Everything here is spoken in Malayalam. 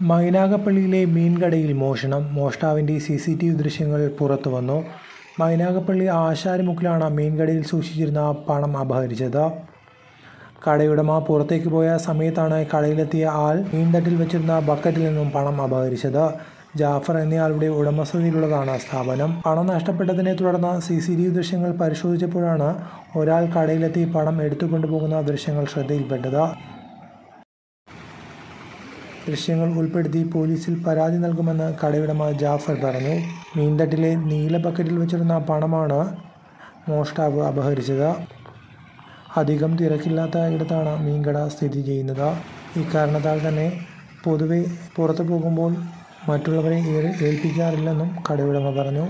മൈനാഗപ്പള്ളിയിലെ മീൻകടയിൽ മോഷണം. മോഷ്ടാവിന്റെ സി സി ടി വി ദൃശ്യങ്ങൾ പുറത്തു വന്നു. മൈനാഗപ്പള്ളി ആശാരിമുക്കിലാണ് മീൻകടയിൽ സൂക്ഷിച്ചിരുന്ന പണം അപഹരിച്ചത്. കടയുടമ പുറത്തേക്ക് പോയ സമയത്താണ് കടയിലെത്തിയ ആൾ മീൻതട്ടിൽ വെച്ചിരുന്ന ബക്കറ്റിൽ നിന്നും പണം അപഹരിച്ചത്. ജാഫർ എന്നയാളുടെ ഉടമസ്ഥതയിലുള്ളതാണ് സ്ഥാപനം. പണം നഷ്ടപ്പെട്ടതിനെ തുടർന്ന് സി സി ടി വി ദൃശ്യങ്ങൾ പരിശോധിച്ചപ്പോഴാണ് ഒരാൾ കടയിലെത്തി പണം എടുത്തുകൊണ്ടുപോകുന്ന ദൃശ്യങ്ങൾ ശ്രദ്ധയിൽപ്പെട്ടത്. ദൃശ്യങ്ങൾ ഉൾപ്പെടുത്തി പോലീസിൽ പരാതി നൽകുമെന്ന് കടയുടമ ജാഫർ പറഞ്ഞു. മീൻതട്ടിലെ നീല ബക്കറ്റിൽ വെച്ചിരുന്ന പണമാണ് മോഷ്ടാവ് അപഹരിച്ചത്. അധികം തിരക്കില്ലാത്ത ഇടത്താണ് മീൻകട സ്ഥിതി ചെയ്യുന്നത്. ഇക്കാരണത്താൽ തന്നെ പൊതുവെ പുറത്തു പോകുമ്പോൾ മറ്റുള്ളവരെ ഏൽപ്പിക്കാറില്ലെന്നും കടയുടമ പറഞ്ഞു.